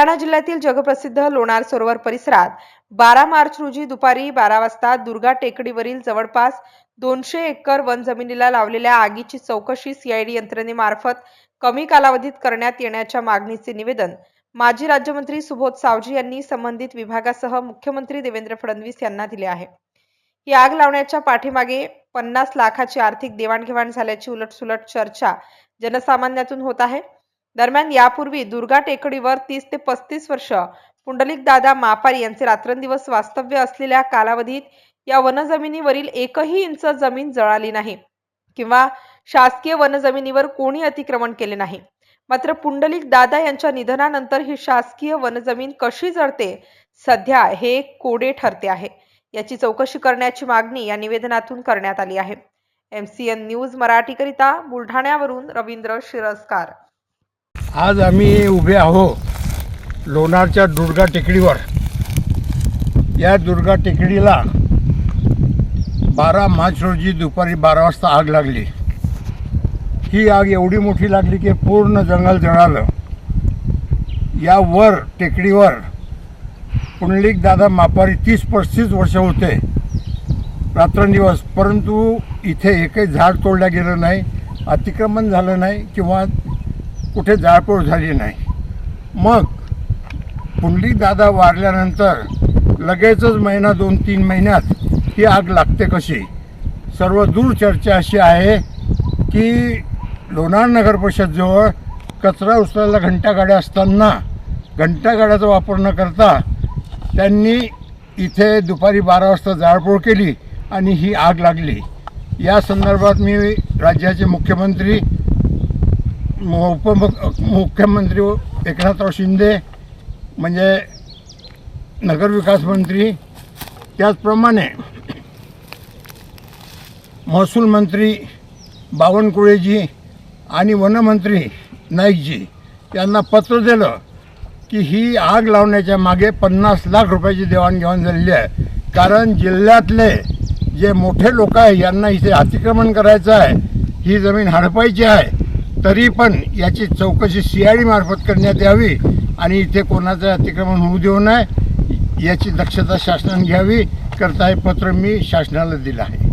बुलढाणा जिल्ह्यातील जगप्रसिद्ध लोणार सरोवर परिसरात बारा मार्च रोजी दुपारी बारा वाजता दुर्गा टेकडीवरील जवळपास दोनशे एकर वन जमिनीला लावलेल्या आगीची चौकशी सीआयडी यंत्रणेमार्फत कमी कालावधीत करण्यात येण्याच्या मागणीचे निवेदन माजी राज्यमंत्री सुबोध सावजी यांनी संबंधित विभागासह मुख्यमंत्री देवेंद्र फडणवीस यांना दिले आहे. ही आग लावण्याच्या पाठीमागे पन्नास लाखाची आर्थिक देवाणघेवाण झाल्याची उलटसुलट चर्चा जनसामान्यातून होत आहे. दरम्यान यापूर्वी दुर्गा टेकडीवर तीस ते पस्तीस वर्ष पुंडलिक दादा मापारी यांचे रात्रंदिवस वास्तव्य असलेल्या कालावधीत या वनजमिनीवरील एकही इंच जमीन जळाली नाही किंवा शासकीय वनजमिनीवर कोणी अतिक्रमण केले नाही. मात्र पुंडलिक दादा यांच्या निधनानंतर ही शासकीय वनजमीन कशी जळते सध्या हे कोडे ठरते आहे. याची चौकशी करण्याची मागणी या निवेदनातून करण्यात आली आहे. एम सी एन न्यूज मराठीकरिता बुलढाण्यावरून रवींद्र शिरस्कार. आज आम्ही उभे आहो लोणारच्या दुर्गा टेकडीवर. या दुर्गा टेकडीला बारा मार्च रोजी दुपारी बारा वाजता आग लागली. ही आग एवढी मोठी लागली की पूर्ण जंगल जळालं. या वर टेकडीवर पुंडलिक दादा मापारी तीस पस्तीस वर्ष होते. रात्रंदिवस परंतु इथे एकही झाड तोडलं गेलं नाही अतिक्रमण झालं नाही किंवा कुठे जाळपोळ झाली नाही. मग पुंडलिक दादा वारल्यानंतर लगेचच महिना दोन तीन महिन्यात ही आग लागते कशी? सर्व दूर चर्चा अशी आहे की लोणार नगर परिषदजवळ कचरा उचलायला घंटागाड्या असताना घंटागाड्याचा वापर न करता त्यांनी इथे दुपारी बारा वाजता जाळपोळ केली आणि ही आग लागली. या संदर्भात मी राज्याचे मुख्यमंत्री उपमुख्यमंत्री एकनाथराव शिंदे म्हणजे नगरविकास मंत्री त्याचप्रमाणे महसूल मंत्री बावनकुळेजी आणि वनमंत्री नाईकजी यांना पत्र दिलं की ही आग लावण्याच्या मागे पन्नास लाख रुपयाची देवाणघेवाण झालेली आहे. कारण जिल्ह्यातले जे मोठे लोक आहे यांना इथे अतिक्रमण करायचं आहे ही जमीन हडपायची आहे. तरी पण याची चौकशी सी आय डी मार्फत करण्यात यावी आणि इथे कोणाचं अतिक्रमण होऊ देऊ नये याची दक्षता शासनाने घ्यावी करता हे पत्र मी शासनाला दिलं आहे.